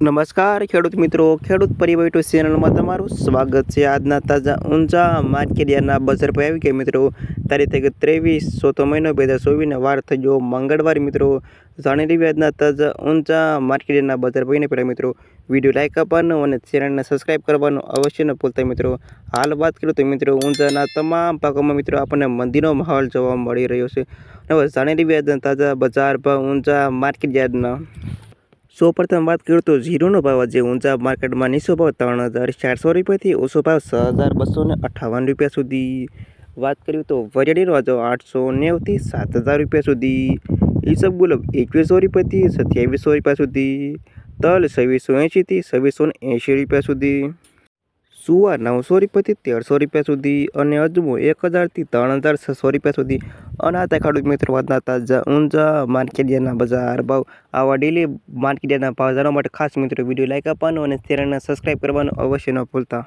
નમસ્કાર, ખેડૂત મિત્રો. ખેડૂત પરિવાર યુટ્યુબ ચેનલમાં તમારું સ્વાગત છે. આજના તાજા ઊંચા માર્કેટ બજાર પર આવી ગયા મિત્રો. તારીખ ત્રેવીસ ચોથો મહિનો બે હજાર ચોવીસને વાર થઈ ગયો મંગળવાર મિત્રો. જાણી લેવી આજના તાજા ઊંચા માર્કેટિયાના બજાર પહીને પહેલાં મિત્રો, વીડિયો લાઈક આપવાનું અને ચેનલને સબસ્ક્રાઈબ કરવાનું અવશ્ય ન ભૂલતા મિત્રો. હાલ વાત કરું તો મિત્રો ઊંચાના તમામ પાકોમાં મિત્રો આપણને મંદીનો માહોલ જોવા મળી રહ્યો છે. હવે જાણી લેવી આજના તાજા બજાર ભાવ ઊંચા માર્કેટ સૌ પ્રથમ વાત કરું તો ઝીરોનો ભાવ આજે ઊંચા માર્કેટમાં નીચો ભાવ ત્રણ હજાર ચારસો રૂપિયાથી ઓછો ભાવ છ હજાર બસો ને અઠાવન રૂપિયા સુધી. વાત કર્યું તો વરિયાળીનો આજે આઠસો નેવથી સાત હજાર રૂપિયા સુધી. ઈસબગુલ એકવીસો રૂપિયાથી સત્યાવીસો રૂપિયા સુધી. તલ છવ્વીસો એંશીથી છવ્વીસો ને એંશી રૂપિયા સુધી. સુવા નવસો રૂપિયાથી તેરસો રૂપિયા સુધી અને અજમો એક હજારથી ત્રણ હજાર છસો રૂપિયા સુધી. અને આ હતા ખેડૂત મિત્રો વાતના તાજા, ઊંઝા માર્કેટિયાના બજાર ભાવ. આવા ડેલી માર્કેડિયાના ભાવ જાણવા માટે ખાસ મિત્રો વીડિયો લાઇક આપવાનો અને ચેનલને સબસ્ક્રાઈબ કરવાનું અવશ્ય ન ભૂલતા.